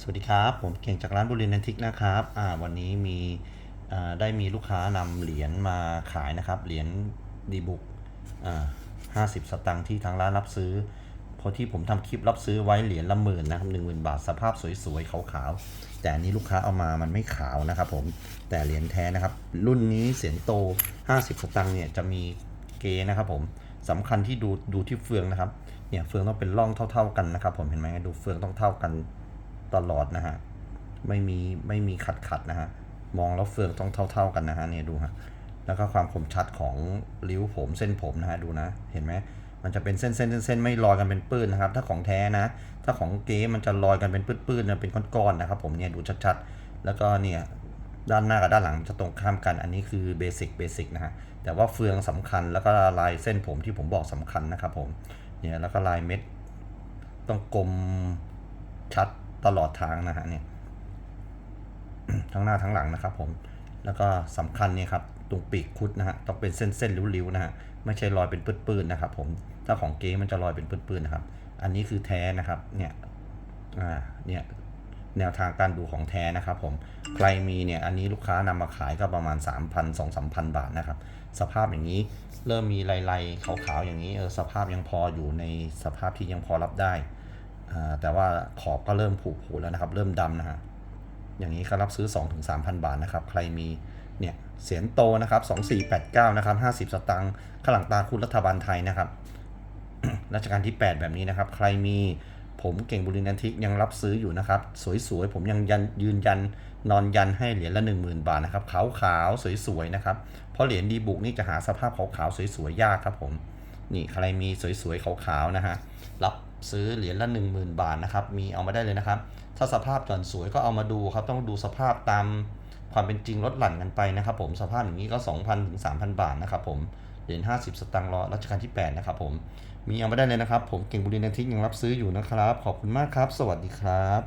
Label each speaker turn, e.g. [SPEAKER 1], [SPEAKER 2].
[SPEAKER 1] สวัสดีครับ ผมเก่งจากร้านบุรีนันทิกนะครับวันนี้มีได้มีลูกค้านำเหรียญมาขายนะครับ เหรียญดีบุกห้าสิบสตางค์ที่ทางร้านรับซื้อเพราะที่ผมทำคลิปรับซื้อไว้เหรียญละหมื่นนะครับหนึ่งหมื่นบาทสภาพสวยๆขาวๆแต่นี้ลูกค้าเอามามันไม่ขาวนะครับผมแต่เหรียญแท้นะครับ รุ่นนี้เสียงโต 50 สตางค์เนี่ยจะมีเกนะครับผมสำคัญที่ดูดูที่เฟืองนะครับเนี่ยเฟืองต้องเป็นร่องเท่า ๆกันนะครับ ผมเห็นไหมดูเฟืองต้องเท่ากัน ตลอดนะฮะ ไม่มีไม่มีขัดขัดนะฮะ มองแล้วเฟืองต้องเท่า ๆกันนะฮะเนี่ยดูฮะ แล้วก็ความคมชัดของริ้วผมเส้นผมนะฮะดูนะ เห็นไหมมันจะเป็นเส้นเส้นเส้นเส้นไม่ลอยกันเป็นปื้นนะครับ ถ้าของแท้นะ ถ้าของเก๊มันจะลอยกันเป็นปื้นๆนะเป็นก้อนๆนะครับ ผมเนี่ยดูชัดๆ แล้วก็เนี่ยด้านหน้ากับด้านหลังจะตรงข้ามกัน อันนี้คือเบสิกเบสิกนะฮะ แต่ว่าเฟืองสำคัญแล้วก็ลายเส้นผมที่ผมบอกสำคัญนะครับผม เนี่ยแล้วก็ลายเม็ดต้องกลมชัด ตลอดทางนะฮะเนี่ยทั้งหน้าทั้งหลังนะครับผมแล้วก็สำคัญเนี่ยครับตรงปีกคุดนะฮะต้องเป็นเส้นๆริ้วๆนะฮะไม่ใช่รอยเป็นปื้นๆนะครับผมถ้าของเก๊มันจะรอยเป็นปื้นๆนะครับ อันนี้คือแท้นะครับเนี่ยอ่าเนี่ยแนวทางการดูของแท้นะครับผมใครมีเนี่ยอันนี้ลูกค้านำมาขายก็ประมาณ 3,000 2 3 0 0 0 บาทนะครับ สภาพอย่างนี้เริ่มมีลายๆขาวๆอย่างนี้เออสภาพยังพออยู่ในสภาพที่ยังพอรับได้ แต่ว่าขอบก็เริ่มผุผุแล้วนะครับ เริ่มดำนะฮะอย่างนี้ก็รับซื้อ 2-3,000 บาทนะครับ ใครมีเนี่ยเสียงโตนะครับ 2489 นะครับ 50 สตางค์ข้างหลังตาคุณรัฐบาลไทยนะครับ รัชกาลที่ 8 แบบนี้นะครับ ใครมีผมเก่งบุรินันทิกยังรับซื้ออยู่นะครับ สวยๆ ผมยังยันยืนยันนอนยันให้เหรียญละ 10,000 บาทนะครับ ขาวๆ สวยๆ นะครับ เพราะเหรียญดีบุกนี่จะหาสภาพขาวๆ สวยๆ ยากครับผม นี่ใครมีสวยๆ ขาวๆ นะฮะ รับ ซื้อเหรียญละ10,000 บาทนะครับ มีเอามาได้เลยนะครับ ถ้าสภาพจอนสวยก็เอามาดูครับ ต้องดูสภาพตามความเป็นจริงลดหลั่นกันไปนะครับผมสภาพอย่างนี้ก็ 2,000ถึง3,000 บาทนะครับผมเหรียญ50 สตางค์รอรัชกาลที่ 8 นะครับผมมีเอามาได้เลยนะครับ ผมเก่งบุรีนันทิกยังรับซื้ออยู่นะครับ ขอบคุณมากครับ สวัสดีครับ